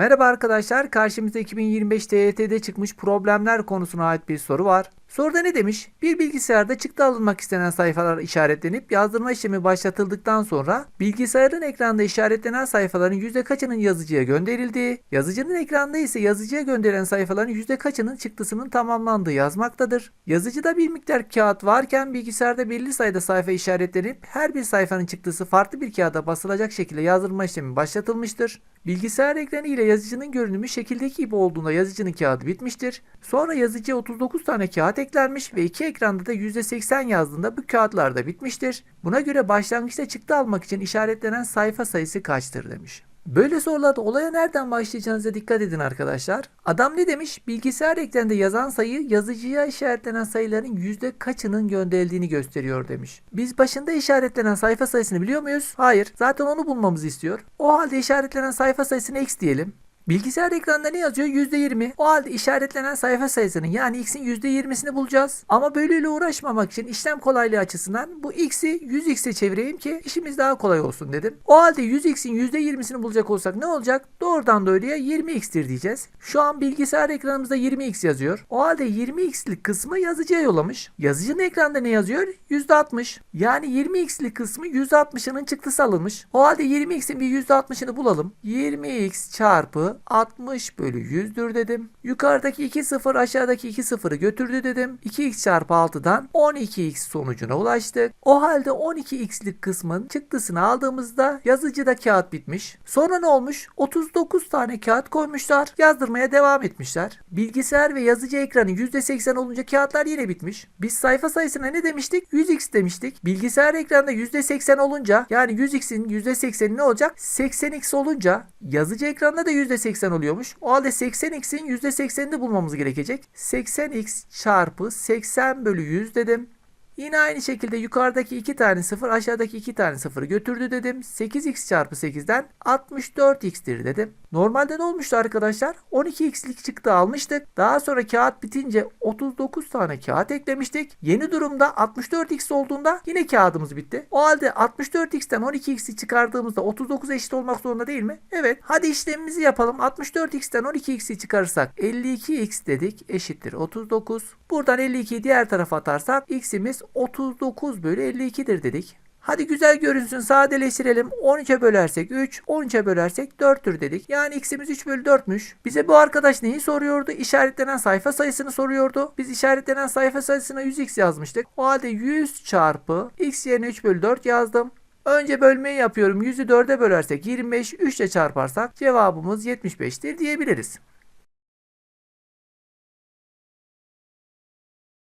Merhaba arkadaşlar, karşımızda 2025 TYT'de çıkmış problemler konusuna ait bir soru var. Soruda ne demiş? Bir bilgisayarda çıktı alınmak istenen sayfalar işaretlenip yazdırma işlemi başlatıldıktan sonra bilgisayarın ekranda işaretlenen sayfaların yüzde kaçının yazıcıya gönderildiği, yazıcının ekranda ise yazıcıya gönderilen sayfaların yüzde kaçının çıktısının tamamlandığı yazmaktadır. Yazıcıda bir miktar kağıt varken bilgisayarda belli sayıda sayfa işaretlenip her bir sayfanın çıktısı farklı bir kağıda basılacak şekilde yazdırma işlemi başlatılmıştır. Bilgisayar ekranı ile yazıcının görünümü şekildeki gibi olduğunda yazıcının kağıdı bitmiştir. Sonra yazıcıya 39 tane kağıt eklenmiş ve iki ekranda da %80 yazdığında bu kağıtlar da bitmiştir. Buna göre başlangıçta çıktı almak için işaretlenen sayfa sayısı kaçtır demiş. Böyle sorularda olaya nereden başlayacağınıza dikkat edin arkadaşlar. Adam ne demiş? Bilgisayar ekranında yazan sayı yazıcıya işaretlenen sayıların yüzde kaçının gönderildiğini gösteriyor demiş. Biz başında işaretlenen sayfa sayısını biliyor muyuz? Hayır. Zaten onu bulmamızı istiyor. O halde işaretlenen sayfa sayısını x diyelim. Bilgisayar ekranında ne yazıyor? %20. O halde işaretlenen sayfa sayısının yani x'in %20'sini bulacağız. Ama bölüyle uğraşmamak için işlem kolaylığı açısından bu x'i 100x'e çevireyim ki işimiz daha kolay olsun dedim. O halde 100x'in %20'sini bulacak olsak ne olacak? Doğrudan doğruya 20x'tir diyeceğiz. Şu an bilgisayar ekranımızda 20x yazıyor. O halde 20x'lik kısmı yazıcıya yollamış. Yazıcının ekranda ne yazıyor? %60. Yani 20x'lik kısmı %60'ının çıktısı alınmış. O halde 20x'in bir %60'ını bulalım. 20x çarpı 60 bölü 100'dür dedim. Yukarıdaki 2 sıfır aşağıdaki 2 sıfırı götürdü dedim. 2x çarpı 6'dan 12x sonucuna ulaştık. O halde 12x'lik kısmın çıktısını aldığımızda yazıcıda kağıt bitmiş. Sonra ne olmuş? 39 tane kağıt koymuşlar. Yazdırmaya devam etmişler. Bilgisayar ve yazıcı ekranı %80 olunca kağıtlar yine bitmiş. Biz sayfa sayısına ne demiştik? 100x demiştik. Bilgisayar ekranında %80 olunca yani 100x'in %80'i ne olacak? 80x olunca yazıcı ekranda da %80 oluyormuş. O halde 80x'in %80'ini bulmamız gerekecek. 80x çarpı 80 bölü 100 dedim. Yine aynı şekilde yukarıdaki 2 tane 0 aşağıdaki 2 tane 0'ı götürdü dedim. 8x çarpı 8'den 64x'tir dedim. Normalde ne olmuştu arkadaşlar? 12x'lik çıktı almıştık. Daha sonra kağıt bitince 39 tane kağıt eklemiştik. Yeni durumda 64x olduğunda yine kağıdımız bitti. O halde 64x'ten 12x'i çıkardığımızda 39 eşit olmak zorunda değil mi? Evet. Hadi işlemimizi yapalım. 64x'ten 12x'i çıkarırsak 52x dedik eşittir 39. Buradan 52'yi diğer tarafa atarsak x'imiz 39 bölü 52'dir dedik. Hadi güzel görünsün sadeleştirelim. 13'e bölersek 3, 13'e bölersek 4'tür dedik. Yani x'imiz 3 bölü 4'müş. Bize bu arkadaş neyi soruyordu? İşaretlenen sayfa sayısını soruyordu. Biz işaretlenen sayfa sayısına 100x yazmıştık. O halde 100 çarpı x yerine 3 bölü 4 yazdım. Önce bölmeyi yapıyorum. 100'ü 4'e bölersek 25, 3 ile çarparsak cevabımız 75'tir diyebiliriz.